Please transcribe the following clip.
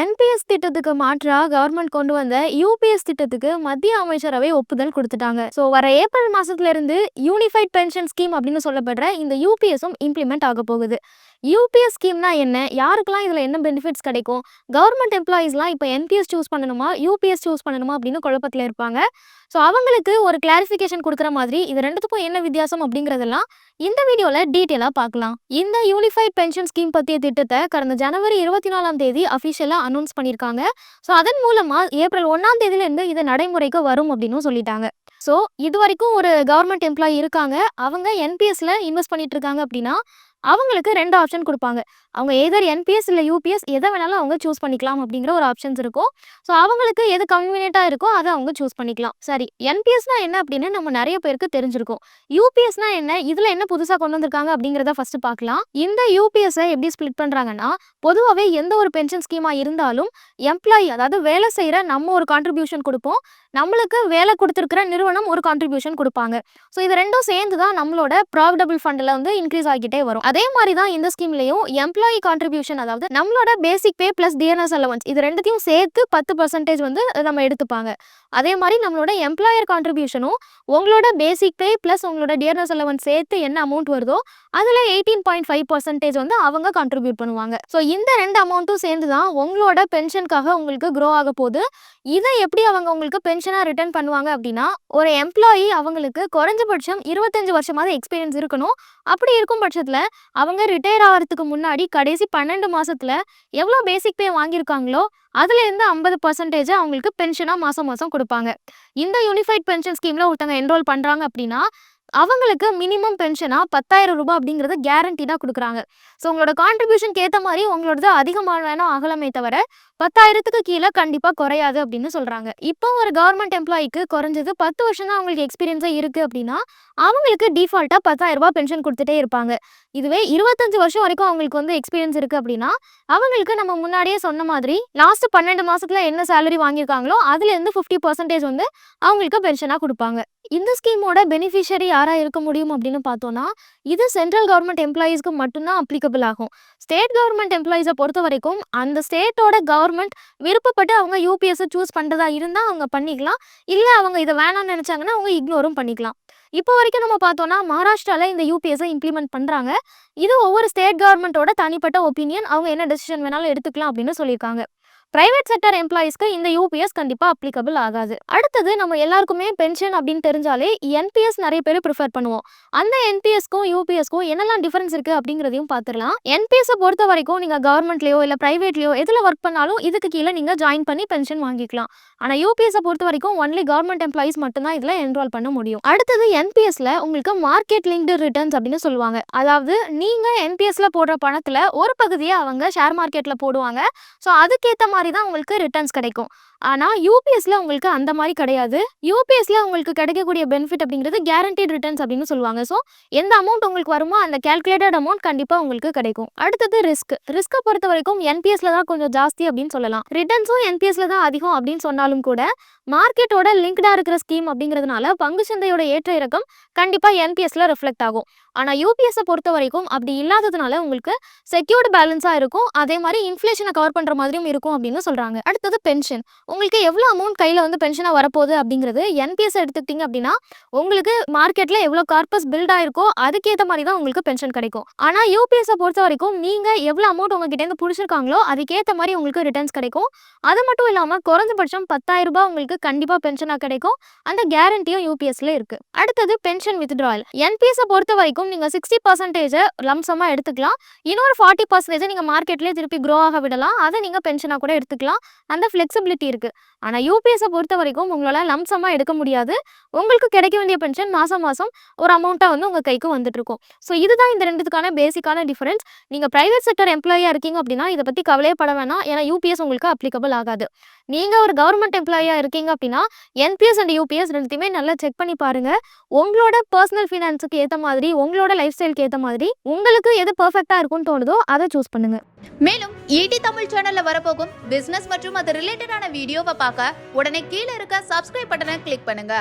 NPS திட்டத்துக்கு மாற்றா government கொண்டு வந்த யூபிஎஸ் திட்டத்துக்கு மத்திய அமைச்சரவை ஒப்புதல் கொடுத்துட்டாங்க. ஸோ வர ஏப்ரல் மாசத்துல இருந்து யூனிஃபைட் பென்ஷன் ஸ்கீம் அப்படின்னு சொல்லப்படுற இந்த யூபிஎஸும் இம்ப்ளிமெண்ட் ஆக போகுது. யூபிஎஸ் ஸ்கீம்னா என்ன? யாருக்கெல்லாம் இதில் என்ன பெனிஃபிட்ஸ் கிடைக்கும்? கவர்மெண்ட் எம்ப்ளாயீஸ்லாம் இப்போ என்பிஎஸ் சூஸ் பண்ணணுமா? யூபிஎஸ் சூஸ் பண்ணணுமா அப்படின்னு குழப்பத்தில் இருப்பாங்க. ஸோ அவங்களுக்கு ஒரு கிளாரிஃபிகேஷன் கொடுக்குற மாதிரி இது ரெண்டுத்துக்கும் என்ன வித்தியாசம் அப்படிங்கிறதெல்லாம் இந்த வீடியோவில் டீட்டெயிலாக பார்க்கலாம். இந்த யூனிஃபைட் பென்ஷன் ஸ்கீம் பற்றிய திட்டத்தை கடந்த ஜனவரி இருபத்தி நாலாம் தேதி அஃபிஷியலாக அனௌன்ஸ் பண்ணியிருக்காங்க ஸோ அதன் மூலமாக ஏப்ரல் ஒன்றாம் தேதியிலேருந்து இது நடைமுறைக்கு வரும் அப்படின்னு சொல்லிட்டாங்க. ஸோ இது வரைக்கும் ஒரு கவர்மெண்ட் எம்ப்ளாயி இருக்காங்க. அவங்க என்பிஎஸ்ல இன்வெஸ்ட் பண்ணிட்டு இருக்காங்க அப்படின்னா அவங்களுக்கு ரெண்டு ஆப்ஷன் கொடுப்பாங்க. அவங்க ஏதர் என்பிஎஸ் இல்லை யூபிஎஸ் எதை வேணாலும் அவங்க சூஸ் பண்ணிக்கலாம் அப்படிங்கிற ஒரு ஆப்ஷன்ஸ் இருக்கும். ஸோ அவங்களுக்கு எது கன்வீனியண்ட்டாக இருக்கோ அதை அவங்க சூஸ் பண்ணிக்கலாம். சரி என்பிஎஸ்னா என்ன அப்படின்னு நம்ம நிறைய பேருக்கு தெரிஞ்சிருக்கும். யூபிஎஸ்னா என்ன? இதில் என்ன புதுசாக கொண்டு வந்திருக்காங்க அப்படிங்கிறத ஃபர்ஸ்ட் பார்க்கலாம். இந்த யூபிஎஸ்ஸை எப்படி ஸ்ப்ளிட் பண்ணுறாங்கன்னா பொதுவாகவே எந்த ஒரு பென்ஷன் ஸ்கீமாக இருந்தாலும் எம்ப்ளாயி அதாவது வேலை செய்கிற நம்ம ஒரு கான்ட்ரிபியூஷன் கொடுப்போம். நம்மளுக்கு வேலை கொடுத்துருக்கிற நிறுவனம் ஒரு கான்ட்ரிபியூஷன் கொடுப்பாங்க. ஸோ இது ரெண்டும் சேர்ந்து தான் நம்மளோட ப்ராஃபிட்டபிள் ஃபண்டில் வந்து இன்க்ரீஸ் ஆகிட்டே வரும். அதே மாதிரி தான் இந்த ஸ்கீம்லையும் எம்ப்ளாயி கான்ட்ரிபியூஷன் அதாவது நம்மளோட basic pay plus DNS allowance இது ரெண்டுத்தையும் சேர்த்து பத்து பர்சன்டேஜ் வந்து நம்ம எடுத்துப்பாங்க. அதே மாதிரி நம்மளோட எம்ப்ளாயர் கான்ட்ரிபியூஷனும் உங்களோட பேசிக் பே ப்ளஸ் உங்களோட டிஎன்எஸ் அலவன்ஸ் சேர்த்து என்ன அமௌண்ட் வருதோ அதில் எயிட்டீன் பாயிண்ட் ஃபைவ் பர்சன்டேஜ் வந்து அவங்க கான்ட்ரிபியூட் பண்ணுவாங்க. ஸோ இந்த ரெண்டு அமௌண்ட்டும் சேர்ந்து தான் உங்களோட பென்ஷனுக்காக உங்களுக்கு க்ரோ ஆக போகுது. இதை எப்படி அவங்க உங்களுக்கு பென்ஷனாக ரிட்டர்ன் பண்ணுவாங்க அப்படின்னா ஒரு எம்ப்ளாயி அவங்களுக்கு குறைஞ்சபட்சம் இருபத்தஞ்சு வருஷமாவது எக்ஸ்பீரியன்ஸ் இருக்கணும். அப்படி இருக்கும் பட்சத்தில் அவங்க ரிட்டையர் ஆகிறதுக்கு முன்னாடி கடைசி பன்னெண்டு மாதத்தில் எவ்வளோ பேசிக் பே வாங்கியிருக்காங்களோ அதுலேருந்து ஐம்பது பர்சன்டேஜ் அவங்களுக்கு பென்ஷனாக மாதம் மாதம் கொடுப்பாங்க. இந்த யூனிஃபைட் பென்ஷன் ஸ்கீமில் ஒருத்தவங்க என்ரோல் பண்ணுறாங்க அப்படின்னா அவங்களுக்கு மினிமம் பென்ஷனாக பத்தாயிரம் ரூபாய் அப்படிங்கிறத கேரண்டீடாக கொடுக்குறாங்க. ஸோ உங்களோட கான்ட்ரிபியூஷனுக்கு ஏற்ற மாதிரி உங்களோடது அதிகமான வேணும் அகலமே தவிர பத்தாயிரத்துக்கு கீழே கண்டிப்பாக குறையாது அப்படின்னு சொல்கிறாங்க இப்போ ஒரு கவர்மெண்ட் எம்ப்ளாயிக்கு குறைஞ்சது பத்து வருஷம் தான் அவங்களுக்கு எக்ஸ்பீரியன்ஸாக இருக்குது அப்படின்னா அவங்களுக்கு டிஃபால்ட்டாக பத்தாயிரம் ரூபாய் பென்ஷன் கொடுத்துட்டே இருப்பாங்க. இதுவே இருபத்தஞ்சு வருஷம் வரைக்கும் அவங்களுக்கு வந்து எக்ஸ்பீரியன்ஸ் இருக்குது அப்படின்னா அவங்களுக்கு நம்ம முன்னாடியே சொன்ன மாதிரி லாஸ்ட் பன்னெண்டு மாதத்தில் என்ன சேலரி வாங்கியிருக்காங்களோ அதுலேருந்து ஃபிஃப்டி பர்சன்டேஜ் வந்து அவங்களுக்கு பென்ஷனாக கொடுப்பாங்க. இந்த ஸ்கீமோட பெனிஃபிஷரி யாராக இருக்க முடியும் அப்படின்னு பார்த்தோன்னா இது சென்ட்ரல் கவர்மெண்ட் எம்ப்ளாயீஸ்க்கு மட்டும்தான் அப்ளிகபிள் ஆகும். ஸ்டேட் கவர்மெண்ட் எம்ப்ளாயீஸை பொறுத்த வரைக்கும் அந்த ஸ்டேட்டோட கவர்மெண்ட் விருப்பப்பட்டு அவங்க யூபிஎஸ்ஸை சூஸ் பண்ணுறதா இருந்தால் அவங்க பண்ணிக்கலாம். இல்லை அவங்க இதை வேணாம்னு நினச்சாங்கன்னா அவங்க இக்னோரும் பண்ணிக்கலாம். இப்போ வரைக்கும் நம்ம பார்த்தோம்னா மகாராஷ்டிராவில் இந்த யூபிஎஸ்ஸை இம்ப்ளிமெண்ட் பண்ணுறாங்க இது ஒவ்வொரு ஸ்டேட் கவர்மெண்ட்டோட தனிப்பட்ட ஒப்பீனியன் அவங்க என்ன டெசிஷன் வேணாலும் எடுத்துக்கலாம் அப்படின்னு சொல்லியிருக்காங்க. பிரைவேட் செக்டர் எம்ப்ளாயிஸ்க்கு இந்த யூபிஎஸ் கண்டிப்பாக அப்ளிகபிள் ஆகாது. அடுத்தது நம்ம எல்லாருக்குமே பென்ஷன் அப்படின்னு தெரிஞ்சாலே என்பிஎஸ் நிறைய பேர் ப்ரிஃபர் பண்ணுவோம். அந்த என்பிஎஸ்க்கும் யூபிஎஸ்க்கும் என்னெல்லாம் டிஃபரன்ஸ் இருக்குது அப்படிங்கிறதையும் பார்த்துடலாம். என்பிஎஸ் பொறுத்த வரைக்கும் நீங்கள் கவர்மெண்ட்லயோ இல்லை பிரைவேட்லயோ எதில் ஒர்க் பண்ணாலும் இதுக்கு கீழே நீங்கள் ஜாயின் பண்ணி பென்ஷன் வாங்கிக்கலாம். ஆனால் யூபிஎஸ் பொறுத்த வரைக்கும் ஒன்லி கவர்மெண்ட் எம்ப்ளாயிஸ் மட்டும்தான் இதில் என்ரோல் பண்ண முடியும். அடுத்தது என்பிஎஸ்ல உங்களுக்கு மார்க்கெட் லிங்க்டு ரிட்டர்ன்ஸ் அப்படின்னு சொல்லுவாங்க. அதாவது நீங்கள் என்பிஎஸ்ல போடுற பணத்தில் ஒரு பகுதியை அவங்க ஷேர் மார்க்கெட்டில் போடுவாங்க. ஸோ அதுக்கேற்ற மாதிரி தான் உங்களுக்கு ரிட்டர்ன்ஸ் கிடைக்கும். ஆனால் யூபிஎஸ்ல உங்களுக்கு அந்த மாதிரி கிடையாது. யூபிஎஸ்ல உங்களுக்கு கிடைக்கக்கூடிய பெனிஃபிட் அப்படிங்கிறது கேரண்டீட் ரிட்டர்ன்ஸ் அப்படின்னு சொல்லுவாங்க. ஸோ எந்த அமௌண்ட் உங்களுக்கு வருமோ அந்த கேல்குலேட்டட் அமௌண்ட் கண்டிப்பாக உங்களுக்கு கிடைக்கும். அடுத்தது ரிஸ்க் ரிஸ்க்கை பொறுத்த வரைக்கும் என்பிஎஸ்ல தான் கொஞ்சம் ஜாஸ்தி அப்படின்னு சொல்லலாம். ரிட்டர்ன்ஸும் என்பிஎஸ்ல தான் அதிகம் அப்படின்னு சொன்னாலும் கூட மார்க்கெட்டோட லிங்க்டாக இருக்கிற ஸ்கீம் அப்படிங்கிறதுனால பங்கு சந்தையோட ஏற்ற இறக்கம் கண்டிப்பாக என்பிஎஸ்ல ரிஃப்ளெக்ட் ஆகும். ஆனால் யூபிஎஸ்ஸை பொறுத்த வரைக்கும் அப்படி இல்லாததுனால உங்களுக்கு செக்யூர்டு பேலன்ஸாக இருக்கும். அதே மாதிரி இன்ஃப்ளேஷனை கவர் பண்ணுற மாதிரியும் இருக்கும் அப்படின்னு சொல்கிறாங்க அடுத்தது பென்ஷன் உங்களுக்கு எவ்வளோ அமௌண்ட் கையில் வந்து பென்ஷனாக வரப்போகுது அப்படிங்கிறது என்பிஎஸ் எடுத்துக்கிட்டிங்க அப்படின்னா உங்களுக்கு மார்க்கெட்டில் எவ்வளோ கார்பஸ் பில்ட் ஆயிருக்கோ அதுக்கேற்ற மாதிரி தான் உங்களுக்கு பென்ஷன் கிடைக்கும். ஆனால் யூபிஎஸ்ஸை பொறுத்த வரைக்கும் நீங்கள் எவ்வளோ அமௌண்ட் உங்ககிட்டேருந்து பிடிச்சிருக்காங்களோ அதுக்கேற்ற மாதிரி உங்களுக்கு ரிட்டர்ன்ஸ் கிடைக்கும். அது மட்டும் இல்லாமல் குறைஞ்சபட்சம் பத்தாயிரம் ரூபாய் உங்களுக்கு கண்டிப்பாக பென்ஷனாக கிடைக்கும். அந்த கேரண்டியும் யூபிஎஸ்ல இருக்கு. அடுத்தது பென்ஷன் வித்ட்ராயல் என்பிஎஸ்ஸை பொறுத்த வரைக்கும் நீங்கள் சிக்ஸ்டி பர்சன்டேஜ் லம்சமாக எடுத்துக்கலாம். இன்னொரு ஃபார்ட்டி பர்சன்டேஜ் நீங்கள் மார்க்கெட்லேயே திருப்பி க்ரோ ஆக விடலாம். அதை நீங்கள் பென்ஷனாக கூட எடுத்துக்கலாம். அந்த ஃப்ளெக்சிபிலிட்டி இருக்கு. ஆனால் யூபிஎஸ்ஸை பொறுத்த வரைக்கும் உங்களால் லம்சமாக எடுக்க முடியாது. உங்களுக்கு கிடைக்க வேண்டிய பென்ஷன் மாதம் மாதம் ஒரு அமௌண்ட்டாக வந்து உங்கள் கைக்கு வந்துட்டு இருக்கும். ஸோ இதுதான் இந்த ரெண்டுத்துக்கான பேசிக்கான டிஃபரன்ஸ் நீங்கள் ப்ரைவேட் செக்டர் எம்ப்ளாயியாக இருக்கீங்க அப்படின்னா இதை பற்றி கவலையப்பட வேணாம். ஏன்னா யூபிஎஸ் உங்களுக்கு அப்ளிகபிள் ஆகாது. நீங்கள் ஒரு கவர்மெண்ட் எம்ப்ளாயியாக இருக்கீங்க அப்படின்னா என்பிஎஸ் அண்ட் யூபிஎஸ் ரெண்டுத்தையுமே நல்லா செக் பண்ணி பாருங்க. உங்களோட பர்சனல் ஃபினான்ஸுக்கு ஏற்ற மாதிரி உங்களோட லைஃப் ஸ்டைலுக்கு ஏற்ற மாதிரி உங்களுக்கு எது பர்ஃபெக்டாக இருக்கும்னு தோணுதோ அதை சூஸ் பண்ணுங்க. மேலும் ஈடி தமிழ் சேனல்ல வரப்போகும் பிசினஸ் மற்றும் அது ரிலேட்டடான வீடியோவை பார்க்க உடனே கீழே இருக்க சப்ஸ்கிரைப் பட்டனை கிளிக் பண்ணுங்க.